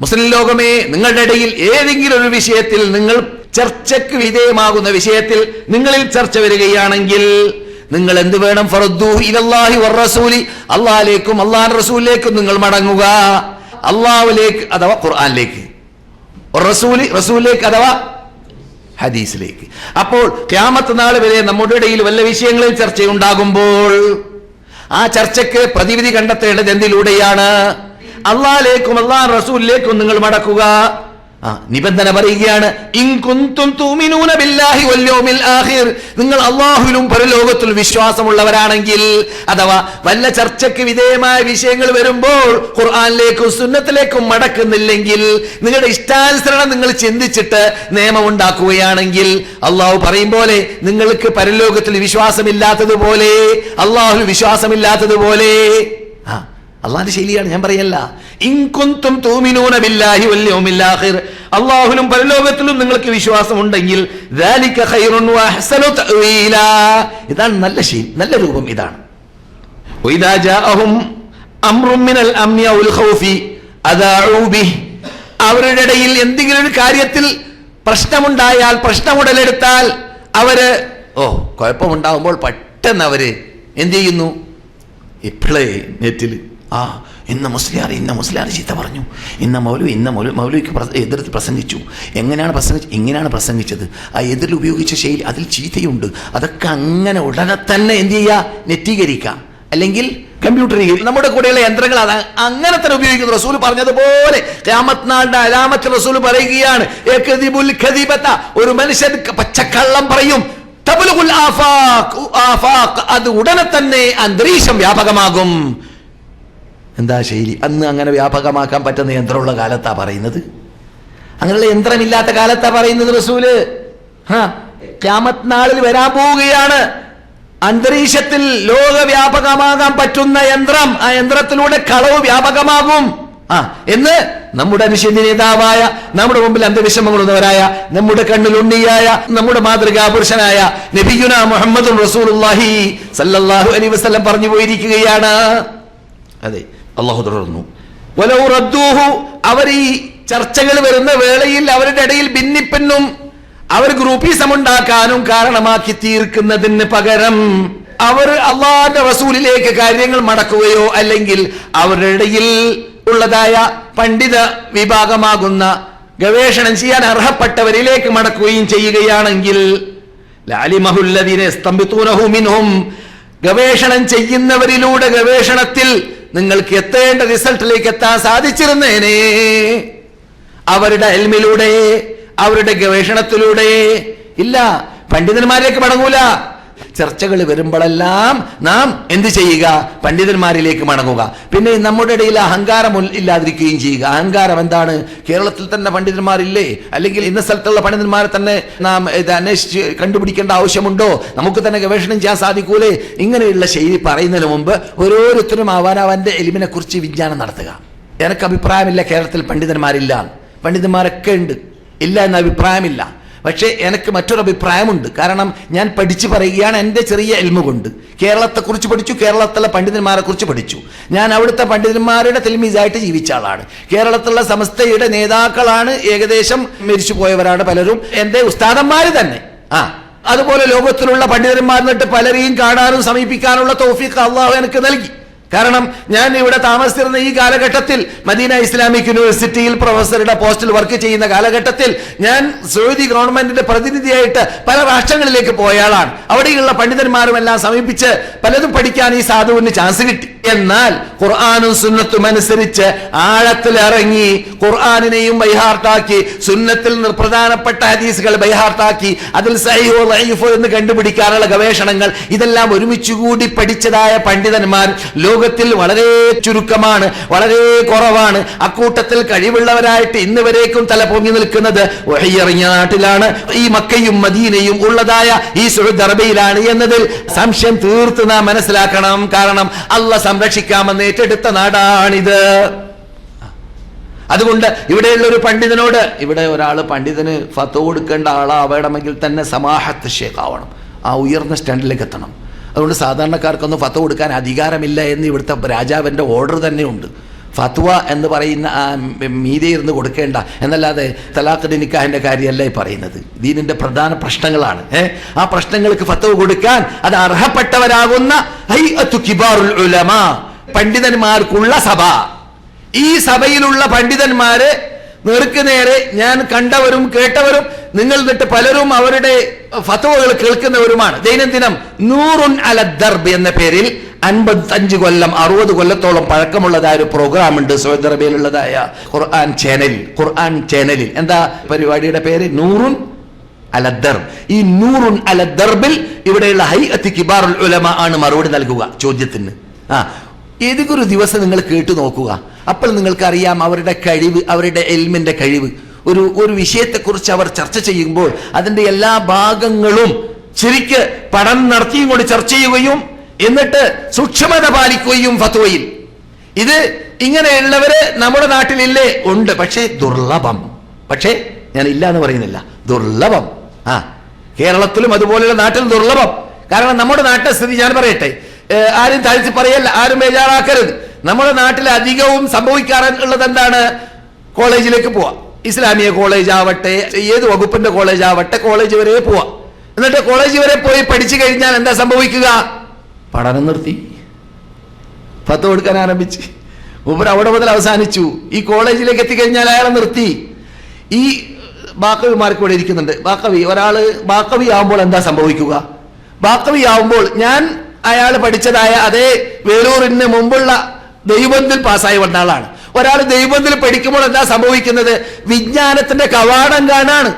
മുസ്ലിം ലോകമേ നിങ്ങളുടെ ഇടയിൽ ഏതെങ്കിലും ഒരു വിഷയത്തിൽ നിങ്ങൾ ചർച്ചയ്ക്ക് വിധേയമാകുന്ന വിഷയത്തിൽ നിങ്ങളിൽ ചർച്ച വരികയാണെങ്കിൽ നിങ്ങൾ എന്ത് വേണം? ഫറദ്ദു ഇലല്ലാഹി വറസൂലി അള്ളാഹിലേക്കും അള്ളാഹ് റസൂലിലേക്കും നിങ്ങൾ മടങ്ങുക. അള്ളാഹുലേക്ക് അഥവാ ഖുർആാനിലേക്ക്. റസൂലി റസൂലിലേക്ക് അഥവാ ഹദീസിലേക്ക്. അപ്പോൾ ക്യാമത്ത് നാൾ വരെ നമ്മുടെ ഇടയിൽ വല്ല വിഷയങ്ങളിൽ ചർച്ചയുണ്ടാകുമ്പോൾ ആ ചർച്ചയ്ക്ക് പ്രതിവിധി കണ്ടെത്തേണ്ടത് എന്തിലൂടെയാണ്? അള്ളാഹിലേക്കും അള്ളാഹ് റസൂലിലേക്കും നിങ്ങൾ മടക്കുക. നിബന്ധന പറയുകയാണ് നിങ്ങൾ അള്ളാഹുലും പരലോകത്തിൽ വിശ്വാസമുള്ളവരാണെങ്കിൽ അഥവാ വല്ല ചർച്ചയ്ക്ക് വിധേയമായ വിഷയങ്ങൾ വരുമ്പോൾ ഖുർആാനിലേക്കും സുന്നത്തിലേക്കും മടക്കുന്നില്ലെങ്കിൽ നിങ്ങളുടെ ഇഷ്ടാനുസരണം നിങ്ങൾ ചിന്തിച്ചിട്ട് നിയമമുണ്ടാക്കുകയാണെങ്കിൽ അള്ളാഹു പറയും പോലെ നിങ്ങൾക്ക് പരലോകത്തിൽ വിശ്വാസമില്ലാത്തതുപോലെ അള്ളാഹു വിശ്വാസമില്ലാത്തതുപോലെ. അള്ളാഹ് ശൈലിയാണ് ഞാൻ പറയല്ല ഇൻകുന്തും തൂമിനൂന ബില്ലാഹി വൽ യൗമിൽ അള്ളാഹുലും പരലോകത്തിലും നിങ്ങൾക്ക് വിശ്വാസം ഉണ്ടെങ്കിൽ തഅവീല. ഇതാണ് നല്ല ശൈലി നല്ല രൂപം ഇതാണ്. മിനൽ ഖൗഫി അദാഉ അവരുടെ ഇടയിൽ എന്തെങ്കിലും ഒരു കാര്യത്തിൽ പ്രശ്നമുണ്ടായാൽ പ്രശ്നമുടലെടുത്താൽ അവർ ഓ കുഴപ്പമുണ്ടാകുമ്പോൾ പെട്ടെന്ന് അവർ എന്ത് ചെയ്യുന്നു? ഇപ്പോഴേ നെറ്റിൽ ആ ഇന്ന മുസ്ലിയാർ ഇന്ന മുസ്ലിയാർ ചീത്ത പറഞ്ഞു. ഇന്ന മൗലു ഇന്ന മൗലു മൗലുവിക്ക് എതിർത്ത് പ്രസംഗിച്ചു. എങ്ങനെയാണ് പ്രസംഗിച്ചത് ഇങ്ങനെയാണ് പ്രസംഗിച്ചത്? ആ എതിരിൽ ഉപയോഗിച്ച ശൈലി അതിൽ ചീത്തയുണ്ട്. അതൊക്കെ അങ്ങനെ ഉടനെ തന്നെ എന്ത് ചെയ്യുക നെറ്റീകരിക്കാം. അല്ലെങ്കിൽ കമ്പ്യൂട്ടറിൽ നമ്മുടെ കൂടെയുള്ള യന്ത്രങ്ങൾ അത് അങ്ങനെ തന്നെ ഉപയോഗിക്കുന്നു. റസൂൽ പറഞ്ഞതുപോലെ നാളിന്റെ അലാമത്ത് റസൂൽ പറയുകയാണ്. ഒരു മനുഷ്യൻ പച്ചക്കള്ളം പറയും. അത് ഉടനെ തന്നെ അന്തരീക്ഷം വ്യാപകമാകും. എന്താ ശൈലി? അന്ന് അങ്ങനെ വ്യാപകമാക്കാൻ പറ്റുന്ന യന്ത്രമുള്ള കാലത്താ പറയുന്നത്. അങ്ങനെയുള്ള യന്ത്രമില്ലാത്ത കാലത്താ പറയുന്നത് റസൂൽ. ആ ഖിയാമത്ത് നാളിൽ വരാൻ പോവുകയാണ്. അന്തരീക്ഷത്തിൽ ലോകവ്യാപകമാകാൻ പറ്റുന്ന യന്ത്രം ആ യന്ത്രത്തിലൂടെ കളവ് വ്യാപകമാകും. ആ എന്ന് നമ്മുടെ അനുശേദ്യ നേതാവായ നമ്മുടെ മുമ്പിൽ അന്ധവിഷമങ്ങളുള്ളവരായ നമ്മുടെ കണ്ണിൽ ഉണ്ണിയായ നമ്മുടെ മാതൃകാ പുരുഷനായ നബിയുന മുഹമ്മദ് റസൂൽ അലി വസല്ലം പറഞ്ഞു പോയിരിക്കുകയാണ്. അതെ അള്ളാഹു തുടർന്നു. റദ്ദൂഹു അവർ ഈ ചർച്ചകൾ വരുന്ന വേളയിൽ അവരുടെ ഇടയിൽ ഭിന്നിപ്പെന്നും അവർ ഗ്രൂപ്പീസം ഉണ്ടാക്കാനും കാരണമാക്കി തീർക്കുന്നതിന് പകരം അവർ അള്ളാന്റെ റസൂലിലേക്ക് കാര്യങ്ങൾ മടക്കുകയോ അല്ലെങ്കിൽ അവരുടെ ഇടയിൽ ഉള്ളതായ പണ്ഡിത വിഭാഗമാകുന്ന ഗവേഷണം ചെയ്യാൻ അർഹപ്പെട്ടവരിലേക്ക് മടക്കുകയും ചെയ്യുകയാണെങ്കിൽ ഗവേഷണം ചെയ്യുന്നവരിലൂടെ ഗവേഷണത്തിൽ നിങ്ങൾക്ക് എത്തേണ്ട റിസൾട്ടിലേക്ക് എത്താൻ സാധിച്ചിരുന്നേനെ. അവരുടെ എൽമിലൂടെ അവരുടെ ഗവേഷണത്തിലൂടെ. ഇല്ല പണ്ഡിതന്മാരിലേക്ക് മടങ്ങൂല. ചർച്ചകൾ വരുമ്പോഴെല്ലാം നാം എന്ത് ചെയ്യുക? പണ്ഡിതന്മാരിലേക്ക് മടങ്ങുക. പിന്നെ നമ്മുടെ ഇടയിൽ അഹങ്കാരം ഇല്ലാതിരിക്കുകയും ചെയ്യുക. അഹങ്കാരം എന്താണ്? കേരളത്തിൽ തന്നെ പണ്ഡിതന്മാരില്ലേ? അല്ലെങ്കിൽ ഇന്ന സ്ഥലത്തുള്ള പണ്ഡിതന്മാരെ തന്നെ നാം ഇത് അന്വേഷിച്ച് കണ്ടുപിടിക്കേണ്ട ആവശ്യമുണ്ടോ? നമുക്ക് തന്നെ ഗവേഷണം ചെയ്യാൻ സാധിക്കൂലേ? ഇങ്ങനെയുള്ള ശൈലി പറയുന്നതിന് മുമ്പ് ഓരോരുത്തരും അവനവന്റെ എലിമിനെ കുറിച്ച് വിജ്ഞാനം നടത്തുക. എനിക്ക് അഭിപ്രായമില്ല കേരളത്തിൽ പണ്ഡിതന്മാരില്ല. പണ്ഡിതന്മാരൊക്കെ ഉണ്ട്. ഇല്ല എന്ന അഭിപ്രായമില്ല. പക്ഷേ എനിക്ക് മറ്റൊരു അഭിപ്രായമുണ്ട് കാരണം ഞാൻ പഠിച്ചു പറയുകയാണ് എന്റെ ചെറിയ എൽമ കൊണ്ട് കേരളത്തെക്കുറിച്ച് പഠിച്ചു കേരളത്തിലെ പണ്ഡിതന്മാരെ കുറിച്ച് പഠിച്ചു. ഞാൻ അവിടുത്തെ പണ്ഡിതന്മാരുടെ തെൽമീസായിട്ട് ജീവിച്ച ആളാണ്. കേരളത്തിലുള്ള സമസ്തയുടെ നേതാക്കളാണ് ഏകദേശം മരിച്ചു പോയവരാണ് പലരും. എന്റെ ഉസ്താദന്മാർ തന്നെ. ആ അതുപോലെ ലോകത്തിലുള്ള പണ്ഡിതന്മാരിന്നിട്ട് പലരെയും കാണാനും സമീപിക്കാനുള്ള തോഫിക്ക് അള്ളാഹു എനിക്ക് നൽകി. കാരണം ഞാൻ ഇവിടെ താമസിച്ചിരുന്ന ഈ കാലഘട്ടത്തിൽ മദീന ഇസ്ലാമിക് യൂണിവേഴ്സിറ്റിയിൽ പ്രൊഫസറുടെ പോസ്റ്റിൽ വർക്ക് ചെയ്യുന്ന കാലഘട്ടത്തിൽ ഞാൻ സൗദി ഗവൺമെന്റിന്റെ പ്രതിനിധിയായിട്ട് പല രാഷ്ട്രങ്ങളിലേക്ക് പോയ ആളാണ്. അവിടെയുള്ള പണ്ഡിതന്മാരും എല്ലാം സമീപിച്ച് പലതും പഠിക്കാൻ ഈ സാധുവിന് ചാൻസ് കിട്ടി. എന്നാൽ ഖുർആാനും സുന്നത്തും അനുസരിച്ച് ആഴത്തിൽ ഇറങ്ങി ഖുർആാനിനെയും ബൈഹാർട്ടാക്കി സുന്നത്തിൽ പ്രധാനപ്പെട്ട ഹദീസുകൾ ബൈഹാർട്ടാക്കി അതിൽ സഹിഹോ ലൈഫോ എന്ന് കണ്ടുപിടിക്കാനുള്ള ഗവേഷണങ്ങൾ ഇതെല്ലാം ഒരുമിച്ചുകൂടി പഠിച്ചതായ പണ്ഡിതന്മാർ ലോകത്തിൽ വളരെ ചുരുക്കമാണ് വളരെ കുറവാണ്. അക്കൂട്ടത്തിൽ കഴിവുള്ളവരായിട്ട് ഇന്ന് വരേക്കും തല പൊങ്ങി നിൽക്കുന്നത് ഇറങ്ങിയ നാട്ടിലാണ് ഈ മക്കയും മദീനയും ഉള്ളതായ ഈ സുഹൃദ് അറബിയിലാണ് എന്നതിൽ സംശയം തീർത്ത് നാം മനസ്സിലാക്കണം. കാരണം അല്ല സംരക്ഷിക്കാമെന്ന് ഏറ്റെടുത്ത നാടാണിത്. അതുകൊണ്ട് ഇവിടെയുള്ള ഒരു പണ്ഡിതനോട് ഇവിടെ ഒരാൾ പണ്ഡിതന് ഫത്ത് കൊടുക്കേണ്ട ആളാവണമെങ്കിൽ തന്നെ സമാഹത്ത് ഷേഖാവണം. ആ ഉയർന്ന സ്റ്റാൻഡിലേക്ക് എത്തണം അതുകൊണ്ട് സാധാരണക്കാർക്കൊന്നും ഫത്ത് കൊടുക്കാൻ അധികാരമില്ല എന്ന് ഇവിടുത്തെ രാജാവിന്റെ ഓർഡർ തന്നെ ഉണ്ട് ഫത്വ എന്ന് പറയുന്ന മീതെ ഇരുന്ന് കൊടുക്കേണ്ട എന്നല്ലാതെ തലാഖ് നിക്കാഹിന്റെ കാര്യമല്ല പറയുന്നത്? ദീനിന്റെ പ്രധാന പ്രശ്നങ്ങളാണ്. ഏ? ആ പ്രശ്നങ്ങൾക്ക് ഫത്വ കൊടുക്കാൻ അത് അർഹപ്പെട്ടവരാകുന്ന ഉലമാ പണ്ഡിതന്മാർക്കുള്ള സഭ. ഈ സഭയിലുള്ള പണ്ഡിതന്മാര് നേർക്ക് നേരെ ഞാൻ കണ്ടവരും കേട്ടവരും നിങ്ങൾ നിട്ട് പലരും അവരുടെ ഫത്വകൾ കേൾക്കുന്നവരുമാണ്. ദൈനംദിനം നൂറുൻ അലദർബ് എന്ന പേരിൽ അൻപത്തഞ്ച് കൊല്ലം അറുപത് കൊല്ലത്തോളം പഴക്കമുള്ളതായ ഒരു പ്രോഗ്രാം ഉണ്ട് സൗദി അറേബ്യയിലുള്ളതായ ഖുർആൻ ചാനലിൽ ഖുർആൻ ചാനലിൽ എന്താ പരിപാടിയുടെ പേര്? നൂറുൻ അലദർ ഈ നൂറുൻ അലദർബിൽ ഇവിടെയുള്ള ഹൈ അത്തി കിബാറുൽ ഉലമ ആണ് മറുപടി നൽകുക ചോദ്യത്തിന്. ആ ഏതൊരു ദിവസം നിങ്ങൾ കേട്ടു നോക്കുക. അപ്പോൾ നിങ്ങൾക്കറിയാം അവരുടെ കഴിവ് അവരുടെ എൽമിന്റെ കഴിവ്. ഒരു ഒരു വിഷയത്തെക്കുറിച്ച് അവർ ചർച്ച ചെയ്യുമ്പോൾ അതിന്റെ എല്ലാ ഭാഗങ്ങളും ശരിക്ക് പഠനം നടത്തിയും കൊണ്ട് ചർച്ച ചെയ്യുകയും എന്നിട്ട് സൂക്ഷ്മത പാലിക്കുകയും ഫത്വയിൽ. ഇത് ഇങ്ങനെയുള്ളവര് നമ്മുടെ നാട്ടിലില്ലേ? ഉണ്ട്. പക്ഷേ ദുർലഭം. പക്ഷേ ഞാൻ ഇല്ല എന്ന് പറയുന്നില്ല. ദുർലഭം. ആ കേരളത്തിലും അതുപോലെയുള്ള നാട്ടിൽ ദുർലഭം. കാരണം നമ്മുടെ നാട്ടിലെ സ്ഥിതി ഞാൻ പറയട്ടെ. ആരും താഴ്ത്തി പറയല്ല. ആരും ബേജാറാക്കരുത്. നമ്മുടെ നാട്ടിൽ അധികവും സംഭവിക്കാറുള്ളത് എന്താണ്? കോളേജിലേക്ക് പോവാം. ഇസ്ലാമിയ കോളേജ് ആവട്ടെ ഏത് വകുപ്പിന്റെ കോളേജ് ആവട്ടെ കോളേജ് വരെ പോവാം. എന്നിട്ട് കോളേജ് വരെ പോയി പഠിച്ചു കഴിഞ്ഞാൽ എന്താ സംഭവിക്കുക? പഠനം നിർത്തി. പത്ത് കൊടുക്കാൻ ആരംഭിച്ച്. മൂപ്പർ അവിടെ മുതൽ അവസാനിച്ചു. ഈ കോളേജിലേക്ക് എത്തിക്കഴിഞ്ഞാൽ അയാളെ നിർത്തി. ഈ ബാക്കവിമാർക്ക് ഇവിടെ ഇരിക്കുന്നുണ്ട്. ബാക്കവി ഒരാൾ ബാക്കവി ആവുമ്പോൾ എന്താ സംഭവിക്കുക? ബാക്കവി ആവുമ്പോൾ ഞാൻ അയാൾ പഠിച്ചതായ അതേ വേലൂറിന് മുമ്പുള്ള ദൈവത്തിൽ പാസ്സായി വന്ന ആളാണ് ഒരാൾ ദൈവത്തിൽ പഠിക്കുമ്പോൾ എന്താ സംഭവിക്കുന്നത്? വിജ്ഞാനത്തിന്റെ കവാടം കാണാണ്.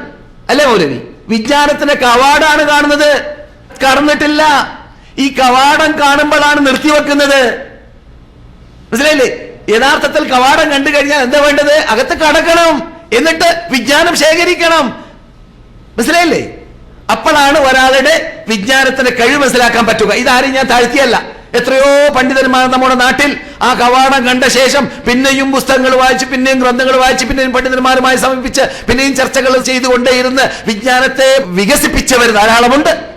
അല്ലേ മൗലവി? വിജ്ഞാനത്തിന്റെ കവാടാണ് കാണുന്നത്. കടന്നിട്ടില്ല. ഈ കവാടം കാണുമ്പോഴാണ് നിർത്തിവെക്കുന്നത് മനസ്സിലായില്ലേ? യഥാർത്ഥത്തിൽ കവാടം കണ്ടു കഴിഞ്ഞാൽ എന്താ വേണ്ടത്? അകത്ത് കടക്കണം. എന്നിട്ട് വിജ്ഞാനം ശേഖരിക്കണം. മനസ്സിലായില്ലേ? അപ്പോഴാണ് ഒരാളുടെ വിജ്ഞാനത്തിന്റെ കഴിവ് മനസ്സിലാക്കാൻ പറ്റുക. ഇതാരും ഞാൻ താഴ്ത്തിയല്ല. എത്രയോ പണ്ഡിതന്മാർ നമ്മുടെ നാട്ടിൽ ആ കവാടം കണ്ട ശേഷം പിന്നെയും പുസ്തകങ്ങൾ വായിച്ച് പിന്നെയും ഗ്രന്ഥങ്ങൾ വായിച്ച് പിന്നെയും പണ്ഡിതന്മാരുമായി സമീപിച്ച് പിന്നെയും ചർച്ചകൾ ചെയ്തുകൊണ്ടേയിരുന്ന് വിജ്ഞാനത്തെ വികസിപ്പിച്ചവർ ധാരാളമുണ്ട്.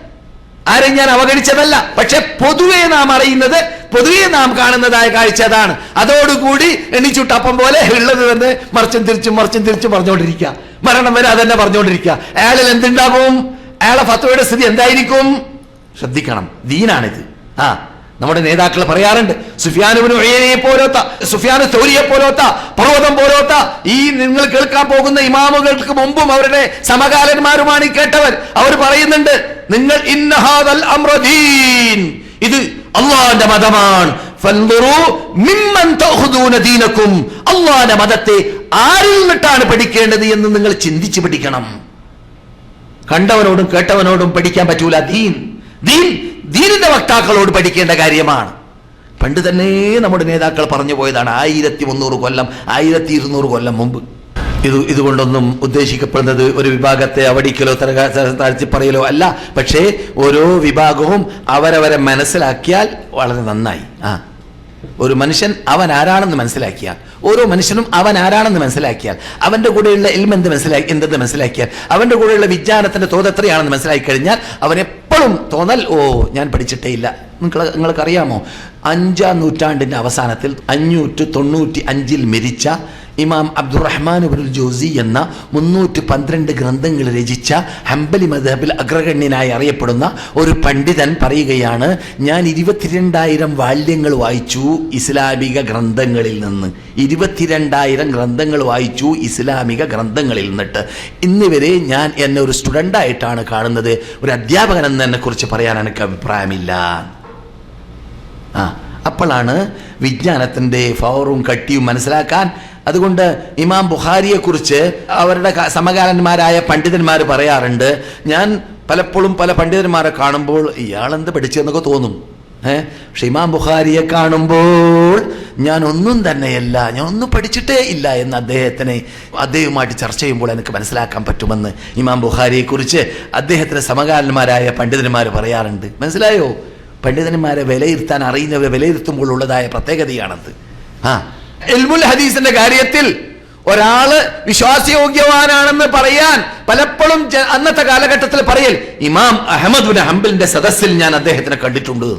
ആരെയും ഞാൻ അവഗണിച്ചതല്ല. പക്ഷെ പൊതുവെ നാം അറിയുന്നത് പൊതുവെ നാം കാണുന്നതായ കാഴ്ച അതാണ്. അതോടുകൂടി എണ്ണിച്ചുട്ടപ്പം പോലെ ഉള്ളത് തന്നെ മറിച്ചും തിരിച്ചും മറിച്ചും തിരിച്ചും പറഞ്ഞുകൊണ്ടിരിക്കുക. മരണം വരെ അതന്നെ പറഞ്ഞുകൊണ്ടിരിക്കുക. അയാളിൽ എന്തുണ്ടാകും? അയാളെ ഫത്വയുടെ സ്ഥിതി എന്തായിരിക്കും? ശ്രദ്ധിക്കണം. ദീനാണിത്. ആ നമ്മുടെ നേതാക്കൾ പറയാറുണ്ട് സുഫിയാനുവിന് പോലോത്ത സുഫിയാനു സൗരിയെ പോലോത്ത പർവതം പോലോത്ത ഈ നിങ്ങൾ കേൾക്കാൻ പോകുന്ന ഇമാമുകൾക്ക് മുമ്പും അവരുടെ സമകാലന്മാരുമാണ് ഈ കേട്ടവർ. അവർ പറയുന്നുണ്ട് നിങ്ങൾ ഇന്നഹാദൽ അമ്രദീൻ ഇത് അള്ളാന്റെ മതമാണ്. അള്ളാന്റെ മതത്തെ ആരിൽ നിന്നിട്ടാണ് പഠിക്കേണ്ടത് എന്ന് നിങ്ങൾ ചിന്തിച്ച് പഠിക്കണം. കണ്ടവനോടും കേട്ടവനോടും പഠിക്കാൻ പറ്റൂല ദീൻ. ദീൻ ദീനിന്റെ വക്താക്കളോട് പഠിക്കേണ്ട കാര്യമാണ്. പണ്ട് തന്നെ നമ്മുടെ നേതാക്കൾ പറഞ്ഞു പോയതാണ് ആയിരത്തി മുന്നൂറ് കൊല്ലം ആയിരത്തി ഇരുന്നൂറ് കൊല്ലം മുമ്പ്. ഇത് ഇതുകൊണ്ടൊന്നും ഉദ്ദേശിക്കപ്പെടുന്നത് ഒരു വിഭാഗത്തെ അവടിക്കലോ തരക- ത- താഴ്ത്തി പറയലോ അല്ല. പക്ഷേ ഓരോ വിഭാഗവും അവരവരെ മനസ്സിലാക്കിയാൽ വളരെ നന്നായി. ആ. ഒരു മനുഷ്യൻ അവൻ ആരാണെന്ന് മനസ്സിലാക്കിയാൽ ഓരോ മനുഷ്യനും അവൻ ആരാണെന്ന് മനസ്സിലാക്കിയാൽ അവന്റെ കൂടെയുള്ള എൽമെന്ത് മനസ്സിലാക്കി എന്തെന്ന് മനസ്സിലാക്കിയാൽ അവന്റെ കൂടെയുള്ള വിജ്ഞാനത്തിന്റെ തോത് എത്രയാണെന്ന് മനസ്സിലാക്കി കഴിഞ്ഞാൽ അവൻ എപ്പോഴും തോന്നൽ ഓ ഞാൻ പഠിച്ചിട്ടേ ഇല്ല. നിങ്ങൾ നിങ്ങൾക്കറിയാമോ? അഞ്ചാം നൂറ്റാണ്ടിന്റെ അവസാനത്തിൽ അഞ്ഞൂറ്റി തൊണ്ണൂറ്റി അഞ്ചിൽ മരിച്ച ഇമാം അബ്ദുറഹ്മാൻ ഇബ്നുൽ ജോസി എന്ന മുന്നൂറ്റി പന്ത്രണ്ട് ഗ്രന്ഥങ്ങൾ രചിച്ച ഹംബലി മദബിൽ അഗ്രഗണ്യനായി അറിയപ്പെടുന്ന ഒരു പണ്ഡിതൻ പറയുകയാണ് ഞാൻ ഇരുപത്തിരണ്ടായിരം വാല്യങ്ങൾ വായിച്ചു ഇസ്ലാമിക ഗ്രന്ഥങ്ങളിൽ നിന്ന്. ഇരുപത്തിരണ്ടായിരം ഗ്രന്ഥങ്ങൾ വായിച്ചു ഇസ്ലാമിക ഗ്രന്ഥങ്ങളിൽ നിന്നിട്ട്. ഇന്നിവരെ ഞാൻ എന്നെ ഒരു സ്റ്റുഡന്റായിട്ടാണ് കാണുന്നത്. ഒരു അധ്യാപകൻ എന്ന് കുറിച്ച് പറയാൻ എനിക്ക് അഭിപ്രായമില്ല. ആ അപ്പോഴാണ് വിജ്ഞാനത്തിന്റെ ഫവറും കട്ടിയും മനസ്സിലാക്കാൻ അതുകൊണ്ട് ഇമാം ബുഖാരിയെ കുറിച്ച് അവരുടെ സമകാലന്മാരായ പണ്ഡിതന്മാർ പറയാറുണ്ട് ഞാൻ പലപ്പോഴും പല പണ്ഡിതന്മാരെ കാണുമ്പോൾ ഇയാളെന്ത് പഠിച്ചെന്നൊക്കെ തോന്നും. ഏഹ് പക്ഷെ ഇമാം ബുഖാരിയെ കാണുമ്പോൾ ഞാൻ ഒന്നും തന്നെയല്ല ഞാൻ ഒന്നും പഠിച്ചിട്ടേ ഇല്ല എന്ന് അദ്ദേഹത്തിനെ അദ്ദേഹവുമായിട്ട് ചർച്ച ചെയ്യുമ്പോൾ എനിക്ക് മനസ്സിലാക്കാൻ പറ്റുമെന്ന് ഇമാം ബുഖാരിയെ അദ്ദേഹത്തിന്റെ സമകാലന്മാരായ പണ്ഡിതന്മാർ പറയാറുണ്ട്. മനസ്സിലായോ? പണ്ഡിതന്മാരെ വിലയിരുത്താൻ അറിയുന്നവരെ വിലയിരുത്തുമ്പോൾ ഉള്ളതായ പ്രത്യേകതയാണത്. ആ എൽമുൽ ഹദീസിന്റെ കാര്യത്തിൽ ഒരാൾ വിശ്വാസയോഗ്യവാനാണെന്ന് പറയാൻ പലപ്പോഴും അന്നത്തെ കാലഘട്ടത്തിൽ പറയൽ ഇമാം അഹമ്മദ് ഹംബലിന്റെ സദസ്സിൽ ഞാൻ അദ്ദേഹത്തിനെ കണ്ടിട്ടുണ്ട്.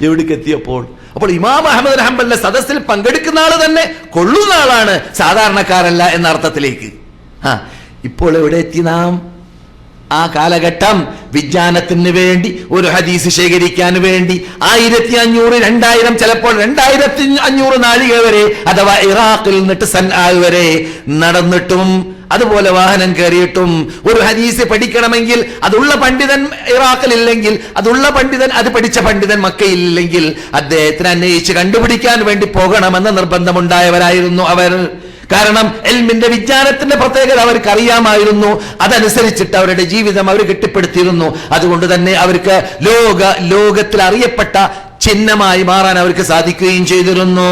എവിടേക്ക് എത്തിയപ്പോൾ അപ്പോൾ ഇമാം അഹമ്മദ് ഹംബലിന്റെ സദസ്സിൽ പങ്കെടുക്കുന്ന ആൾ തന്നെ കൊള്ളുന്ന ആളാണ് സാധാരണക്കാരല്ല എന്ന അർത്ഥത്തിലേക്ക് ആ ഇപ്പോൾ എവിടെ എത്തി നാം? ആ കാലഘട്ടം വിജ്ഞാനത്തിന് വേണ്ടി ഒരു ഹദീസ് ശേഖരിക്കാൻ വേണ്ടി ആയിരത്തി അഞ്ഞൂറ് രണ്ടായിരം ചിലപ്പോൾ രണ്ടായിരത്തി അഞ്ഞൂറ് നാഴിക വരെ അഥവാ ഇറാഖിൽ നിന്നിട്ട് സൻആ വരെ നടന്നിട്ടും അതുപോലെ വാഹനം കയറിയിട്ടും ഒരു ഹദീസ് പഠിക്കണമെങ്കിൽ അതുള്ള പണ്ഡിതൻ ഇറാഖിൽ ഇല്ലെങ്കിൽ അതുള്ള പണ്ഡിതൻ അത് പഠിച്ച പണ്ഡിതൻ മക്കയില്ലെങ്കിൽ അദ്ദേഹത്തിന് അന്വേഷിച്ച് കണ്ടുപിടിക്കാൻ വേണ്ടി പോകണമെന്ന നിർബന്ധമുണ്ടായവരായിരുന്നു അവർ. കാരണം എൽമിന്റെ വിജ്ഞാനത്തിന്റെ പ്രത്യേകത അവർക്ക് അറിയാമായിരുന്നു. അതനുസരിച്ചിട്ട് അവരുടെ ജീവിതം അവർ കെട്ടിപ്പടുത്തിയിരുന്നു. അതുകൊണ്ട് തന്നെ അവർക്ക് ലോക ലോകത്തിൽ അറിയപ്പെട്ട ചിഹ്നമായി മാറാൻ അവർക്ക് സാധിക്കുകയും ചെയ്തിരുന്നു.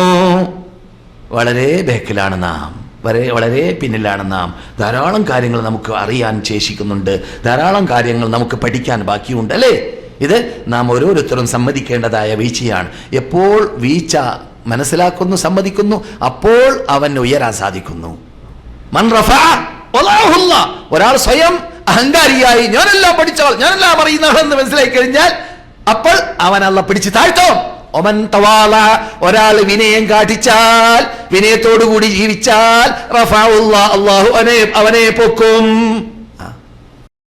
വളരെ ബേക്കിലാണ് നാം. വളരെ വളരെ പിന്നിലാണ് നാം. ധാരാളം കാര്യങ്ങൾ നമുക്ക് അറിയാൻ ശേഷിക്കുന്നുണ്ട്. ധാരാളം കാര്യങ്ങൾ നമുക്ക് പഠിക്കാൻ ബാക്കിയുണ്ട് അല്ലേ? ഇത് നാം ഓരോരുത്തരും സമ്മതിക്കേണ്ടതായ വീഴ്ചയാണ്. എപ്പോൾ വീഴ്ച മനസ്സിലാക്കുന്നു സമ്മതിക്കുന്നു അപ്പോൾ അവൻ ഉയരാൻ സാധിക്കുന്നു. ഒരാൾ സ്വയം അഹങ്കാരിയായി ഞാനെല്ലാം പഠിച്ചവൾ ഞാനെല്ലാം അറിയുന്നവളെന്ന് മനസ്സിലാക്കി കഴിഞ്ഞാൽ അപ്പോൾ അവൻ അല്ല പിടിച്ച് താഴ്ത്തും. ഒമൻ തവാള ഒരാൾ വിനയം കാട്ടിച്ചാൽ വിനയത്തോടുകൂടി ജീവിച്ചാൽ റഫാ അള്ളാഹു അവനെ പൊക്കും.